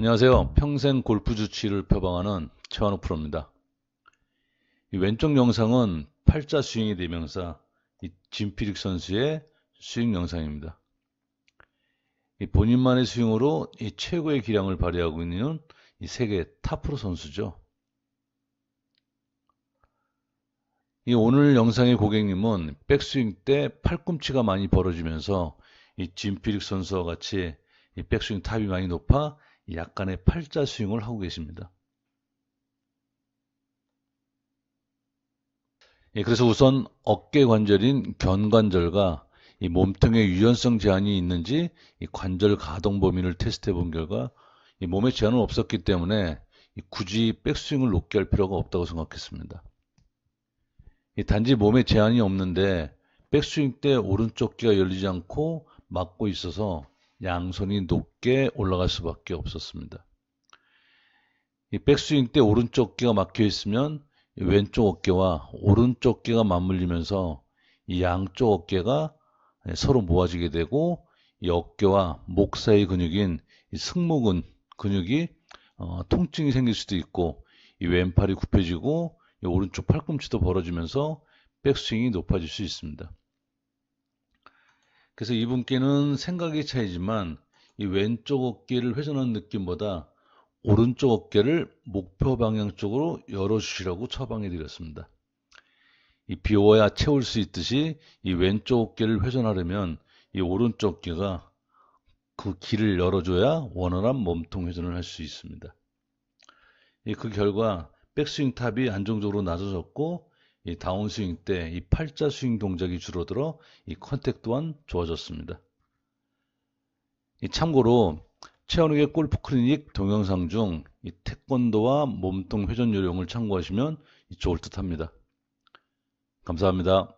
안녕하세요. 평생 골프 주치를 표방하는 최환욱 프로입니다. 이 왼쪽 영상은 팔자 스윙의 대명사 이 짐피릭 선수의 스윙 영상입니다. 이 본인만의 스윙으로 이 최고의 기량을 발휘하고 있는 이 세계 탑프로 선수죠. 이 오늘 영상의 고객님은 백스윙 때 팔꿈치가 많이 벌어지면서 이 짐피릭 선수와 같이 이 백스윙 탑이 많이 높아 약간의 팔자 스윙을 하고 계십니다. 예, 그래서 우선 어깨 관절인 견관절과 이 몸통의 유연성 제한이 있는지 이 관절 가동 범위를 테스트해 본 결과 이 몸에 제한은 없었기 때문에 굳이 백스윙을 높게 할 필요가 없다고 생각했습니다. 단지 몸에 제한이 없는데 백스윙 때 오른쪽 귀가 열리지 않고 막고 있어서 양손이 높게 올라갈 수밖에 없었습니다. 이 백스윙 때 오른쪽 귀가 막혀 있으면 왼쪽 어깨와 오른쪽 귀가 맞물리면서 이 양쪽 어깨가 서로 모아지게 되고 이 어깨와 목 사이 근육인 이 승모근 근육이 어, 통증이 생길 수도 있고 이 왼팔이 굽혀지고 이 오른쪽 팔꿈치도 벌어지면서 백스윙이 높아질 수 있습니다. 그래서 이분께는 생각의 차이지만 이 왼쪽 어깨를 회전하는 느낌보다 오른쪽 어깨를 목표 방향 쪽으로 열어주시라고 처방해 드렸습니다. 이 비워야 채울 수 있듯이 이 왼쪽 어깨를 회전하려면 이 오른쪽 어깨가 그 길을 열어줘야 원활한 몸통 회전을 할 수 있습니다. 그 결과 백스윙 탑이 안정적으로 낮아졌고 이 다운스윙 때 이 팔자 스윙 동작이 줄어들어 이 컨택 또한 좋아졌습니다. 이 참고로 최원욱의 골프 클리닉 동영상 중 이 태권도와 몸통 회전 요령을 참고하시면 좋을 듯 합니다. 감사합니다.